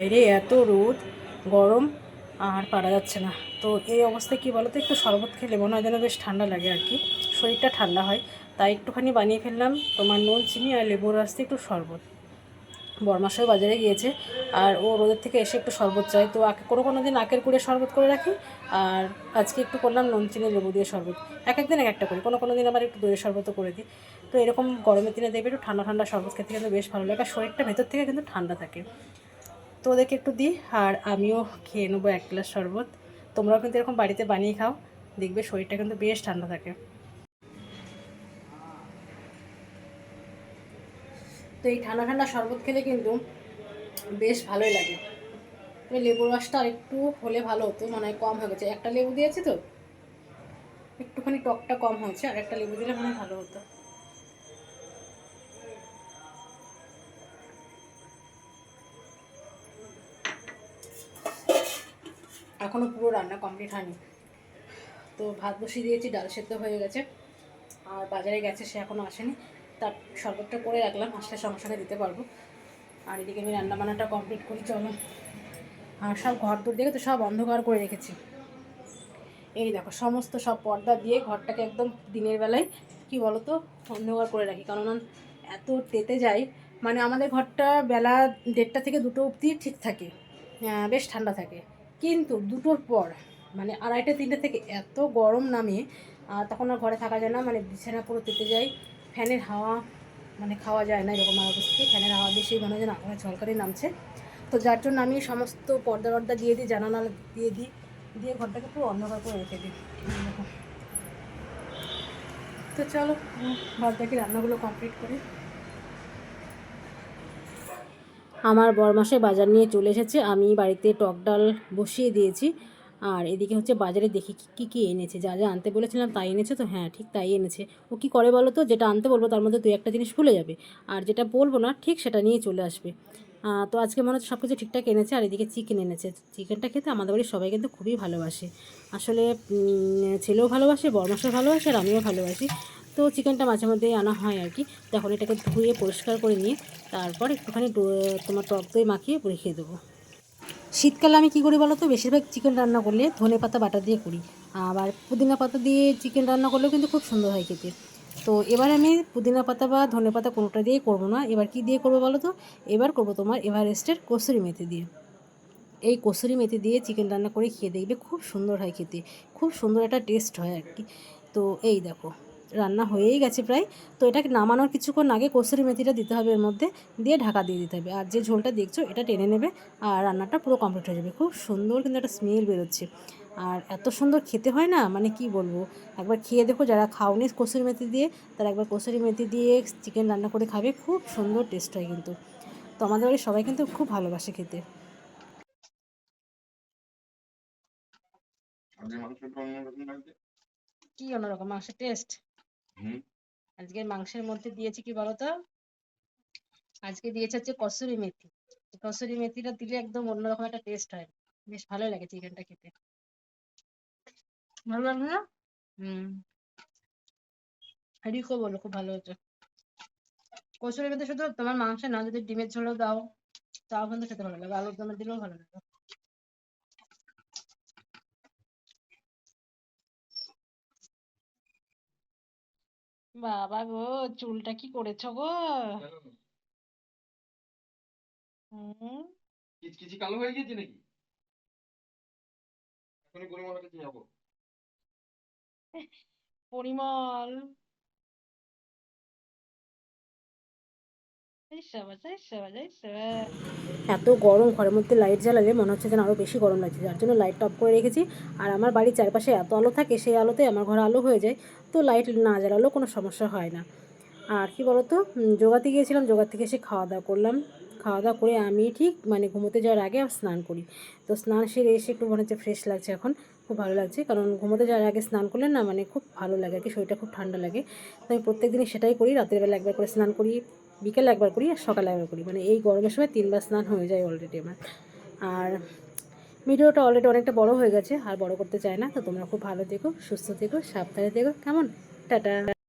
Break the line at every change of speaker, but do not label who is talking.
বাইরে এত রোদ, গরম, আর পারা যাচ্ছে না। তো এই অবস্থায় কি বলতো, একটু শরবত খেলে মনে হয় যেন বেশ ঠান্ডা লাগে আর কি। শরীরটা ঠান্ডা হয়, তাই একটুখানি বানিয়ে ফেললাম তোমার নুন, চিনি আর লেবুর রাস্তে একটু শরবত। বরমাসাও বাজারে গিয়েছে, আর ও রোদের থেকে এসে একটু শরবত চাই তো আগে কোনো কোনো দিন আখের কুড়ে শরবত করে রাখি, আর আজকে একটু করলাম নুন, চিনি, লেবু দিয়ে শরবত। এক একদিন এক একটা করি, কোনো কোনো দিন আবার একটু দইয়ের শরবতও করে দিই। তো এরকম গরমের দিনে দেখবে একটু ঠান্ডা ঠান্ডা শরবত খেতে কিন্তু বেশ ভালো লাগে, আর শরীরটা ভেতর থেকে কিন্তু ঠান্ডা থাকে। তো ওদেরকে একটু দিই, আর আমিও খেয়ে নেব এক গ্লাস শরবত। তোমরাও কিন্তু এরকম বাড়িতে বানিয়ে খাও, দেখবে শরীরটা কিন্তু বেশ ঠান্ডা থাকে। তো এই ঠান্ডা ঠান্ডা শরবত খেলে কিন্তু বেশ ভালোই লাগে। তবে লেবুর রসটা একটু হলে ভালো হতো মানে কম হয়ে গেছে। একটা লেবু দিয়েছি তো, একটুখানি টকটা কম হয়েছে, আর একটা লেবু দিলে মানে ভালো হতো। এখনও পুরো রান্না কমপ্লিট হয়নি। তো ভাত বসিয়ে দিয়েছি, ডাল সেদ্ধ হয়ে গেছে। আর বাজারে গেছে, সে এখনও আসেনি। তার শরবতটা করে রাখলাম, আসলে সংসারে দিতে পারব। আর এদিকে আমি রান্না বান্নাটা কমপ্লিট করি, চলো। আর সব ঘর দূর দেখে তো সব অন্ধকার করে রেখেছি। এই দেখো, সমস্ত সব পর্দা দিয়ে ঘরটাকে একদম দিনের বেলায়, কি বলো তো অন্ধকার করে রাখি। কারণ এত তেতে যায় মানে আমাদের ঘরটা বেলা দেড়টা থেকে দুটো অবধি ঠিক থাকে। বেশ ঠান্ডা থাকে। কিন্তু দুটোর পর মানে আড়াইটা, তিনটে থেকে এত গরম নামে তখন আর ঘরে থাকা যায় না মানে বিছানা পুরো তেতে যায়, ফ্যানের হাওয়া মানে খাওয়া যায় না এরকম আমার অবস্থা। ফ্যানের হাওয়া বেশি মনে হয় নাকে ঝলকারি নামছে। তো যার জন্য আমি সমস্ত পর্দা টর্দা দিয়ে দিই, জানালা দিয়ে দিই, দিয়ে ঘরটাকে পুরো অন্ধকার করে রেখে দিই। তো চলো বাদ বাকি রান্নাগুলো কমপ্লিট করি। আমার বরমাসে বাজার নিয়ে চলে এসেছে, আমি বাড়িতে টক ডাল বসিয়ে দিয়েছি। আর এদিকে হচ্ছে বাজারে দেখি কি, কী এনেছে, যা যা আনতে বলেছিলাম তাই এনেছে তো? হ্যাঁ ঠিক তাই এনেছে। ও কী করে বলো তো? যেটা আনতে বলব তার মধ্যে দু একটা জিনিস ভুলে যাবে। আর যেটা বলব না, ঠিক সেটা নিয়ে চলে আসবে। তো আজকে মনে হচ্ছে সব কিছু ঠিকঠাক এনেছে, আর এদিকে চিকেন এনেছে। চিকেনটা খেতে আমাদের বাড়ির সবাই কিন্তু খুবই ভালোবাসে। আসলে ছেলেও ভালোবাসে বরমাসও ভালোবাসে, আর আমিও ভালোবাসি। তো চিকেনটা মাঝে মধ্যেই আনা হয় আর কি। তখন এটাকে ধুয়ে পরিষ্কার করে নিয়ে তারপর একটুখানি তোমার টক দই মাখিয়ে রেখে দেবো। শীতকালে আমি কী করি বলো তো? বেশিরভাগ চিকেন রান্না করলে ধনে পাতা, বাটা দিয়ে করি। আবার পুদিনা পাতা দিয়ে চিকেন রান্না করলেও কিন্তু খুব সুন্দর হয় খেতে। তো এবার আমি পুদিনা পাতা বা ধনে পাতা কোনোটা দিয়েই করব না। এবার কি দিয়ে করব বলো তো? এবার করব তোমার এভারেস্টের কসুরি মেথি দিয়ে। এই কসুরি মেথি দিয়ে চিকেন রান্না করে খেয়ে দেখবে খুব সুন্দর হয় খেতে। খুব সুন্দর একটা টেস্ট হয় আর কি। তো এই দেখো। রান্না হয়েই গেছে প্রায়। তো এটাকে নামানোর কিছুক্ষণ আগে কসুরি মেথিটা দিতে হবে এর মধ্যে, দিয়ে ঢাকা দিয়ে দিতে হবে। আর যে ঝোলটা দেখছ, এটা টেনে নেবে আর রান্নাটা পুরো কমপ্লিট হয়ে যাবে। খুব সুন্দর কিন্তু একটা স্মেল বেরোচ্ছে। আর এত সুন্দর খেতে হয় না? মানে কি বলব? একবার খেয়ে দেখো, যারা খাওনি কসুরি মেথি দিয়ে, তারা একবার কসুরি মেথি দিয়ে চিকেন রান্না করে খাবে। খুব সুন্দর টেস্ট হয় কিন্তু। তো আমাদের বাড়ির সবাই কিন্তু খুব ভালোবাসে খেতে। কি অন্যরকম মাংসের টেস্ট আজকে মাংসের মধ্যে দিয়েছি কি বলতো? আজকে দিয়েছে হচ্ছে কসুরি মেথি। কসুরি মেথিটা দিলে একদম অন্যরকম একটা টেস্ট হয়। বেশ ভালো লাগে চিকেনটা খেতে। ভালো লাগল না? হুম। রিকো বলো খুব ভালো হচ্ছে কসুরি মেথি শুধু তোমার মাংস না, যদি ডিমের ঝোলও দাও, তাও কিন্তু খেতে ভালো লাগে। আলুর দমে দিলেও ভালো লাগে। বাবা গো চুলটা কি করেছ গো? হুম?
কিচকিচি কালো হয়ে গেছে নাকি? এখনই পরিমল কাছে যাব।
পরিমল এত গরম, ঘরের মধ্যে লাইট জ্বালালে মনে হচ্ছে যেন আরও বেশি গরম লাগছে। যার জন্য লাইট টপ করে রেখেছি। আর আমার বাড়ির চারপাশে এত আলো থাকে, সেই আলোতে আমার ঘরে আলো হয়ে যায়। তো লাইট না জ্বালালেও কোনো সমস্যা হয় না। আর কি বলতো? যোগাতে গিয়েছিলাম যোগা থেকে এসে খাওয়া দাওয়া করলাম। খাওয়া দাওয়া করে আমি ঠিক মানে ঘুমোতে যাওয়ার আগে স্নান করি। তো স্নান সেরে এসে একটু মনে হচ্ছে ফ্রেশ লাগছে এখন। খুব ভালো লাগছে। কারণ ঘুমোতে যাওয়ার আগে স্নান করলে না মানে খুব ভালো লাগে আর কি, শরীরটা খুব ঠান্ডা লাগে। তো আমি প্রত্যেক দিনই সেটাই করি। রাতের বেলা একবার করে স্নান করি। বিকেলে একবার করি আর সকালে একবার করি। মানে এই গরমের সময় তিনবার স্নান হয়ে যায় অলরেডি আমার। আর ভিডিওটা অলরেডি অনেকটা বড় হয়ে গেছে, আর বড় করতে চায় না। তো তোমরা খুব ভালো থেকো, সুস্থ থেকো, সাবধানে দেখো কেমন? টাটা।